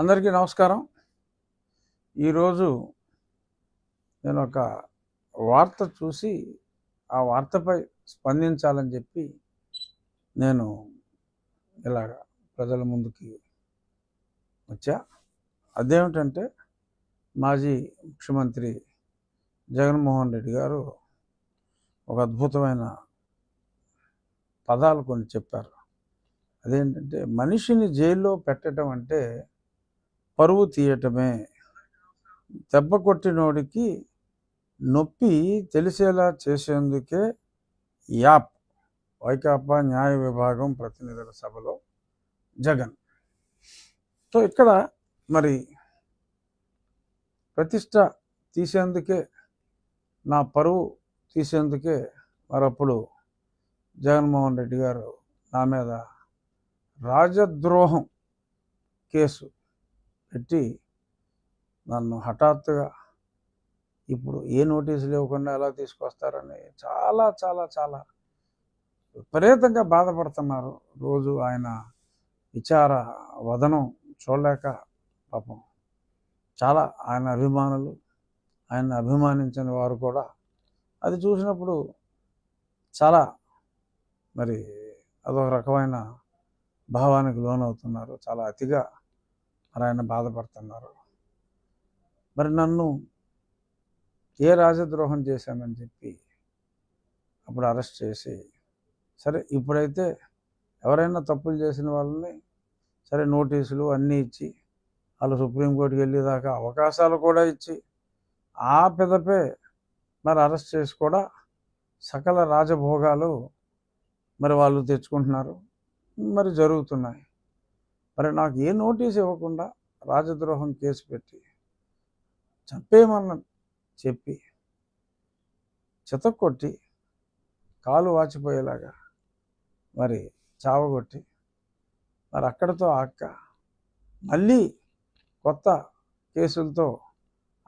అందరికీ నమస్కారం. ఈరోజు నేను ఒక వార్త చూసి ఆ వార్తపై స్పందించాలని చెప్పి నేను ఇలాగ ప్రజల ముందుకి వచ్చా. అదేమిటంటే మాజీ ముఖ్యమంత్రి జగన్మోహన్ రెడ్డి గారు ఒక అద్భుతమైన పదాలు కొన్ని చెప్పారు. అదేంటంటే మనిషిని జైల్లో పెట్టడం అంటే పరువు తీయటమే. దెబ్బ కొట్టినోడికి నొప్పి తెలిసేలా చేసేందుకే యాప్ వైకాపా న్యాయ విభాగం ప్రతినిధుల సభలో జగన్. సో ఇక్కడ మరి ప్రతిష్ట తీసేందుకే నా పరువు తీసేందుకే మరప్పుడు జగన్మోహన్ రెడ్డి గారు నా మీద రాజద్రోహం కేసు పెట్టి నన్ను హఠాత్తుగా ఇప్పుడు ఏ నోటీసులు ఇవ్వకుండా ఎలా తీసుకొస్తారని చాలా చాలా చాలా విపరీతంగా బాధపడుతున్నారు. రోజు ఆయన విచార వదనం చూడలేక పాపం చాలా ఆయన అభిమానులు ఆయన అభిమానించిన వారు కూడా అది చూసినప్పుడు చాలా మరి అదొక రకమైన భావానికి లోనవుతున్నారు. చాలా అతిగా ఆయన బాధపడుతున్నారు. మరి నన్ను ఏ రాజద్రోహం చేశానని చెప్పి అప్పుడు అరెస్ట్ చేసి సరే ఇప్పుడైతే ఎవరైనా తప్పులు చేసిన వాళ్ళని సరే నోటీసులు అన్నీ ఇచ్చి వాళ్ళు సుప్రీంకోర్టుకి వెళ్ళేదాకా అవకాశాలు కూడా ఇచ్చి ఆ పెదపే మరి అరెస్ట్ చేసి కూడా సకల రాజభోగాలు మరి వాళ్ళు తెచ్చుకుంటున్నారు. మరి జరుగుతున్నాయి. మరి నాకు ఏ నోటీస్ ఇవ్వకుండా రాజద్రోహం కేసు పెట్టి చంపేయమన్న చెప్పి చితక్కొట్టి కాలు వాచిపోయేలాగా మరి చావగొట్టి మరి అక్కడితో అక్క మళ్ళీ కొత్త కేసులతో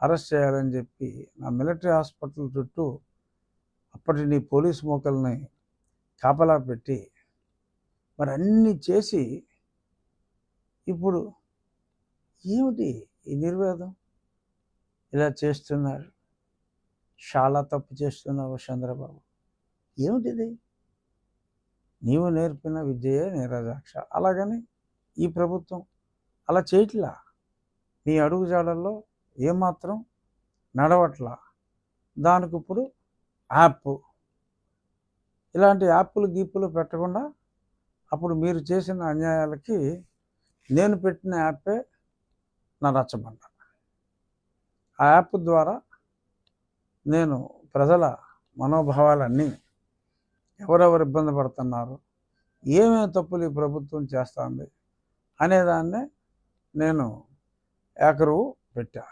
అరెస్ట్ చేయాలని చెప్పి నా మిలిటరీ హాస్పిటల్ చుట్టూ అప్పటి నీ పోలీస్ మోకల్ని కాపలా పెట్టి మరి అన్నీ చేసి ఇప్పుడు ఏమిటి ఈ నిర్వేదం? ఇలా చేస్తున్నారు. చాలా తప్పు చేస్తున్నావు చంద్రబాబు. ఏమిటిది? నీవు నేర్పిన విద్యయే నీరజాక్ష అలాగని ఈ ప్రభుత్వం అలా చేయట్లా? నీ అడుగుజాడల్లో ఏమాత్రం నడవట్లా? దానికి ఇప్పుడు యాప్. ఇలాంటి యాప్లు గీపులు పెట్టకుండా అప్పుడు మీరు చేసిన అన్యాయాలకి నేను పెట్టిన యాపే నా రచ్చబండ. ఆ యాప్ ద్వారా నేను ప్రజల మనోభావాలన్నీ ఎవరెవరు ఇబ్బంది పడుతున్నారు ఏమేమి తప్పులు ఈ ప్రభుత్వం చేస్తుంది అనేదాన్నే నేను ఏకరువు పెట్టా.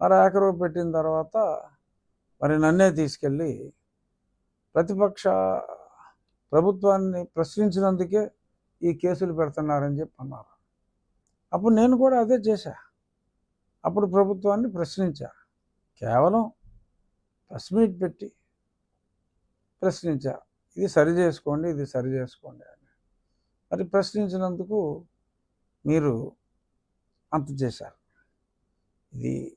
మరి ఏకరువు పెట్టిన తర్వాత మరి నన్నే తీసుకెళ్ళి ప్రతిపక్ష ప్రభుత్వాన్ని ప్రశ్నించినందుకే ఈ కేసులు పెడుతున్నారని చెప్పి అన్నారు. అప్పుడు నేను కూడా అదే చేశా. అప్పుడు ప్రభుత్వాన్ని ప్రశ్నించా. కేవలం ప్రెస్ మీట్ పెట్టి ప్రశ్నించా. ఇది సరి చేసుకోండి ఇది సరి చేసుకోండి అని. మరి ప్రశ్నించినందుకు మీరు అంత చేశారు. ఇది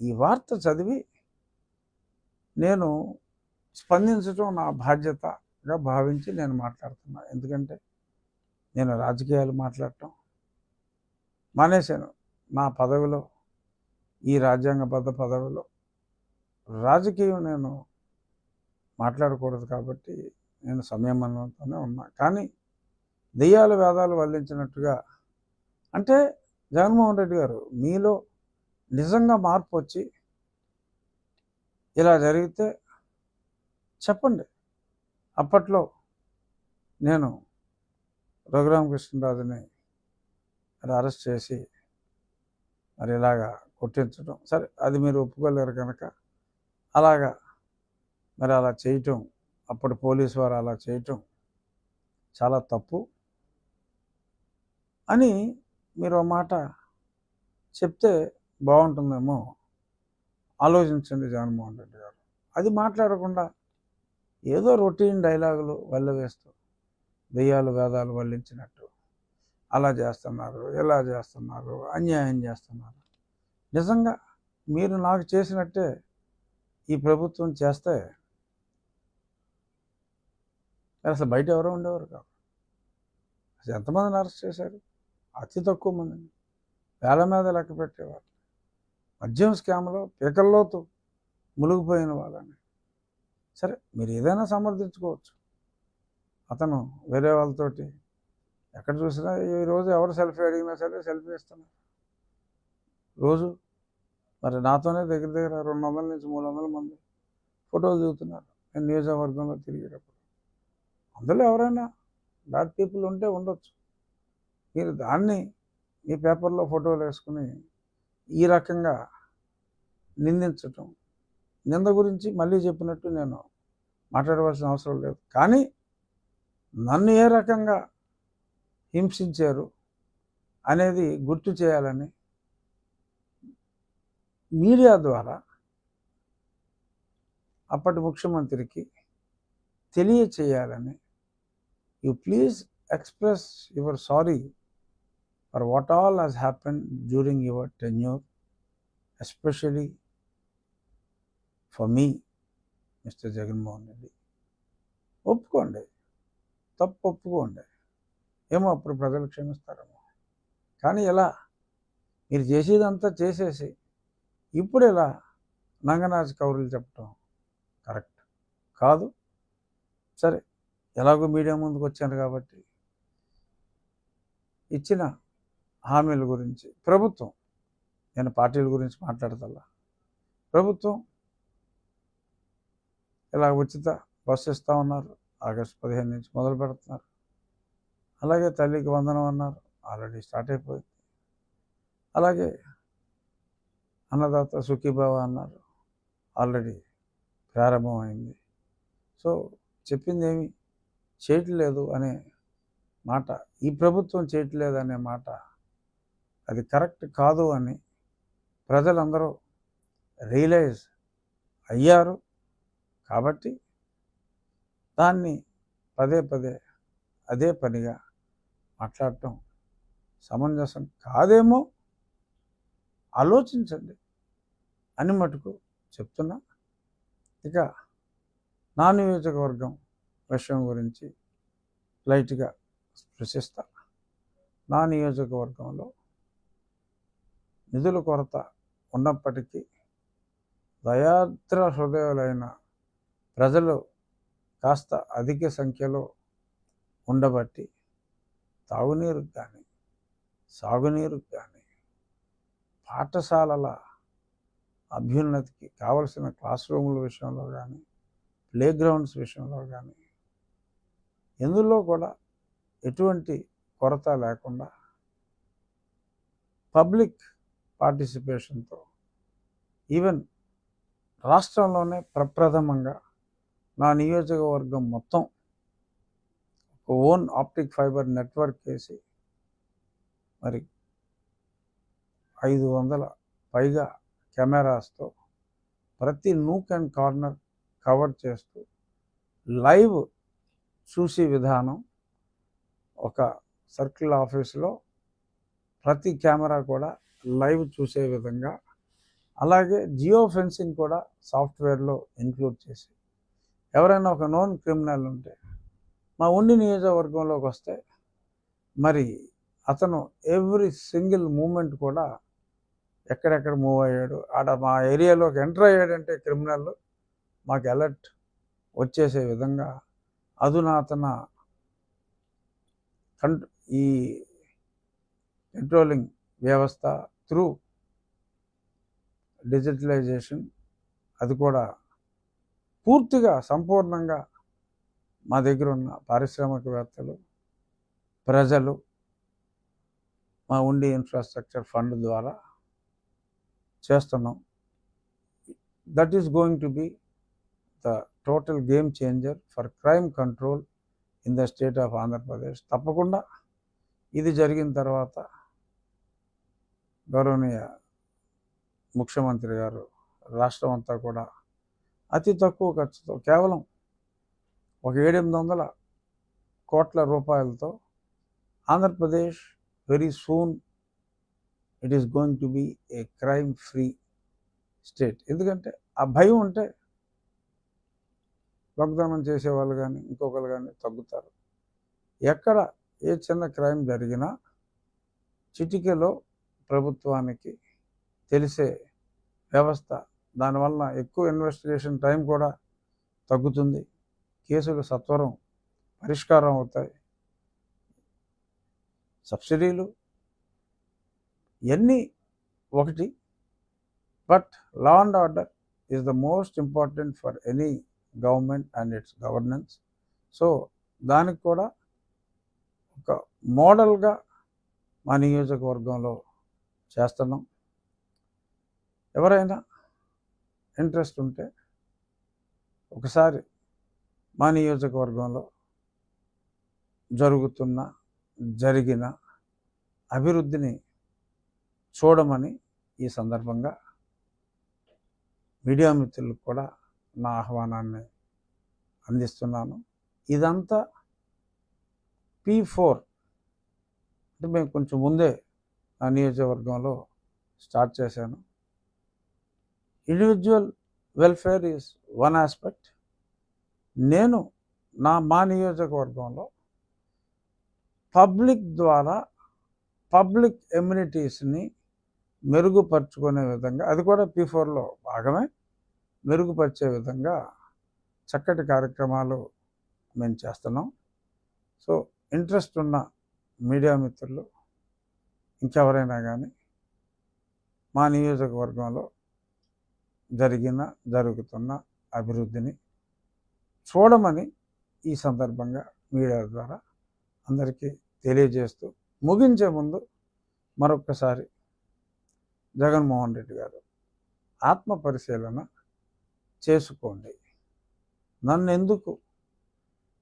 ఈ వార్త చదివి నేను స్పందించడం నా బాధ్యతగా భావించి నేను మాట్లాడుతున్నా. ఎందుకంటే నేను రాజకీయాలు మాట్లాడటం మానేశాను. నా పదవిలో ఈ రాజ్యాంగబద్ధ పదవిలో రాజకీయం నేను మాట్లాడకూడదు కాబట్టి నేను సంయమనంతోనే ఉన్నా. కానీ దెయ్యాల వేదాలు వల్లించినట్టుగా అంటే జగన్మోహన్ రెడ్డి గారు మీలో నిజంగా మార్పు వచ్చి ఇలా జరిగితే చెప్పండి. అప్పట్లో నేను రఘురామకృష్ణరాజుని మరి అరెస్ట్ చేసి మరి ఇలాగా కొట్టించడం. సరే అది మీరు ఒప్పుకోలేరు కనుక అలాగా మరి అలా చేయటం అప్పుడు పోలీసు వారు అలా చేయటం చాలా తప్పు అని మీరు మాట చెప్తే బాగుంటుందేమో ఆలోచించండి జగన్మోహన్ రెడ్డి గారు. అది మాట్లాడకుండా ఏదో రొటీన్ డైలాగులు వల్ల వేస్తూ దెయ్యాలు వేదాలు వల్లించినట్టు. అలా చేస్తున్నారు ఇలా చేస్తున్నారు అన్యాయం చేస్తున్నారు. నిజంగా మీరు నాకు చేసినట్టే ఈ ప్రభుత్వం చేస్తే అసలు బయట ఎవరో ఉండేవారు కాదు. అసలు ఎంతమందిని అరెస్ట్ చేశారు? అతి తక్కువ మందిని. వేల మీద లెక్క పెట్టేవారు. మద్యం స్కామ్లో పీకల్లోతు మునిగిపోయిన వాళ్ళని. సరే మీరు ఏదైనా సమర్థించుకోవచ్చు. అతను వేరే వాళ్ళతోటి ఎక్కడ చూసినా ఈ రోజు ఎవరు సెల్ఫీ అడిగినా సరే సెల్ఫీ ఇస్తున్నారు. రోజు మరి నాతోనే దగ్గర దగ్గర రెండు వందల నుంచి మూడు వందల మంది ఫోటోలు దిగుతున్నారు. నేను నియోజకవర్గంలో తిరిగేటప్పుడు. అందులో ఎవరైనా బ్యాడ్ పీపుల్ ఉంటే ఉండొచ్చు. మీరు దాన్ని మీ పేపర్లో ఫోటోలు వేసుకుని ఈ రకంగా నిందించటం. నింద గురించి మళ్ళీ చెప్పినట్టు నేను మాట్లాడవలసిన అవసరం లేదు. కానీ నన్ను ఏ రకంగా హింసించారు అనేది గుర్తు చేయాలని మీడియా ద్వారా అప్పటి ముఖ్యమంత్రికి తెలియచేయాలని you please express your sorry for what all has happen during your tenure especially for me mister Jaganmohan Reddy. ఒప్పుకోండి. తప్పు ఒప్పుకోండి ఏమో అప్పుడు ప్రజలు క్షమిస్తారేమో. కానీ ఎలా? మీరు చేసేదంతా చేసేసి ఇప్పుడు ఎలా? నంగనాచి కౌరులు చెప్పటం కరెక్ట్ కాదు. సరే ఎలాగో మీడియా ముందుకు వచ్చాను కాబట్టి ఇచ్చిన హామీల గురించి ప్రభుత్వం నేను పార్టీల గురించి మాట్లాడతల్లా ప్రభుత్వం ఇలా ఉచిత బస్సు ఇస్తూ ఉన్నారు? ఆగస్టు పదిహేను నుంచి మొదలు పెడుతున్నారు. అలాగే తల్లికి వందనం అన్నారు. ఆల్రెడీ స్టార్ట్ అయిపోయింది. అలాగే అన్నదాత సుఖీభావ అన్నారు. ఆల్రెడీ ప్రారంభమైంది సో చెప్పింది ఏమి? చేయట్లేదు అనే మాట ఈ ప్రభుత్వం చేయట్లేదు అనే మాట అది కరెక్ట్ కాదు అని ప్రజలందరూ రియలైజ్ అయ్యారు. కాబట్టి దాన్ని పదే పదే అదే పనిగా మాట్లాడటం సమంజసం కాదేమో ఆలోచించండి అని మటుకు చెప్తున్నా. ఇక నా నియోజకవర్గం విషయం గురించి లైట్గా స్పృశిస్తా నా నియోజకవర్గంలో నిధుల కొరత ఉన్నప్పటికీ దయాద్ర హృదయాలైన ప్రజలు కాస్త అధిక సంఖ్యలో ఉండబట్టి తాగునీరుకు కానీ సాగునీరుకు కానీ పాఠశాలల అభ్యున్నతికి కావలసిన క్లాస్ రూముల విషయంలో కానీ ప్లే గ్రౌండ్స్ విషయంలో కానీ ఎందులో కూడా ఎటువంటి కొరత లేకుండా పబ్లిక్ పార్టిసిపేషన్తో ఈవెన్ రాష్ట్రంలోనే ప్రప్రథమంగా నా నియోజకవర్గం మొత్తం ఒక ఓన్ ఆప్టిక్ ఫైబర్ నెట్వర్క్ వేసి మరి ఐదు వందల పైగా కెమెరాస్తో ప్రతి నూక్ అండ్ కార్నర్ కవర్ చేస్తూ లైవ్ చూసే విధానం ఒక సర్కిల్ ఆఫీస్లో ప్రతి కెమెరా కూడా లైవ్ చూసే విధంగా అలాగే జియో ఫెన్సింగ్ కూడా సాఫ్ట్వేర్లో ఇంక్లూడ్ చేసి ఎవరైనా ఒక నోన్ క్రిమినల్ ఉంటే మా ఉండి నియోజకవర్గంలోకి వస్తే మరి అతను ఎవ్రీ సింగిల్ మూమెంట్ కూడా ఎక్కడెక్కడ మూవ్ అయ్యాడు ఆడ మా ఏరియాలోకి ఎంటర్ అయ్యాడంటే క్రిమినల్ మాకు అలర్ట్ వచ్చేసే విధంగా అధునాతన కంట్ ఈ కంట్రోలింగ్ వ్యవస్థ త్రూ డిజిటలైజేషన్ అది కూడా పూర్తిగా సంపూర్ణంగా మా దగ్గర ఉన్న పారిశ్రామికవేత్తలు ప్రజలు మా ఉండి ఇన్ఫ్రాస్ట్రక్చర్ ఫండ్ ద్వారా చేస్తున్నాం. That is going to be the total game changer for crime control in the state of Andhra Pradesh తప్పకుండా ఇది జరిగిన తర్వాత గౌరవనీయ ముఖ్యమంత్రి గారు రాష్ట్రం అంతా కూడా అతి తక్కువ ఖర్చుతో కేవలం ఒక ఏడెనిమిది వందల కోట్ల రూపాయలతో Andhra Pradesh very soon it is going to be a crime free state ఎందుకంటే ఆ భయం ఉంటే వాగ్దానం చేసేవాళ్ళు కానీ ఇంకొకరు కానీ తగ్గుతారు. ఎక్కడ ఏ చిన్న క్రైమ్ జరిగినా చిటికెలో ప్రభుత్వానికి తెలిసే వ్యవస్థ దానివల్ల ఎక్కువ ఇన్వెస్టిగేషన్ టైం కూడా తగ్గుతుంది. కేసులు సత్వరం పరిష్కారం అవుతాయి. సబ్సిడీలు ఇవన్నీ ఒకటి. But law and order is the most important for any government and its governance so దానికి కూడా ఒక మోడల్గా మా నియోజకవర్గంలో చేస్తున్నాం. ఎవరైనా ఇంట్రెస్ట్ ఉంటే ఒకసారి మా నియోజకవర్గంలో జరుగుతున్న జరిగిన అభివృద్ధిని చూడమని ఈ సందర్భంగా మీడియా మిత్రులకు కూడా నా ఆహ్వానాన్ని అందిస్తున్నాను. ఇదంతా పీ ఫోర్ అంటే మేము కొంచెం ముందే నా నియోజకవర్గంలో స్టార్ట్ చేశాను. Individual welfare is one aspect నేను నా మా నియోజకవర్గంలో పబ్లిక్ ద్వారా పబ్లిక్ ఎమ్యూనిటీస్ని మెరుగుపరుచుకునే విధంగా అది కూడా పీ ఫోర్లో భాగమే మెరుగుపరిచే విధంగా చక్కటి కార్యక్రమాలు మేము చేస్తున్నాం. సో ఇంట్రెస్ట్ ఉన్న మీడియా మిత్రులు ఇంకెవరైనా కానీ మా నియోజకవర్గంలో జరిగిన జరుగుతున్న అభివృద్ధిని చూడమని ఈ సందర్భంగా మీడియా ద్వారా అందరికీ తెలియజేస్తూ ముగించే ముందు మరొక్కసారి జగన్మోహన్ రెడ్డి గారు ఆత్మ పరిశీలన చేసుకోండి. నన్నెందుకు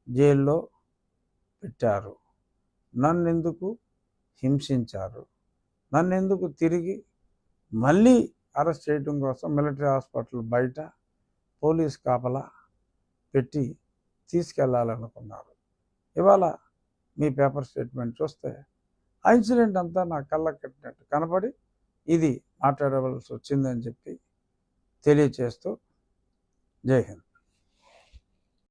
జైల్లో పెట్టారు? నన్నెందుకు హింసించారు? నన్నెందుకు తిరిగి మళ్ళీ అరెస్ట్ చేయడం కోసం మిలిటరీ హాస్పిటల్ బయట పోలీస్ కాపలా పెట్టి తీసుకెళ్ళాలనుకున్నారు. ఇవాళ మీ పేపర్ స్టేట్మెంట్ చూస్తే ఆ ఇన్సిడెంట్ అంతా నా కళ్ళ కట్టినట్టు కనపడి ఇది మాట్లాడవలసి వచ్చిందని చెప్పి తెలియచేస్తూ జై హింద్.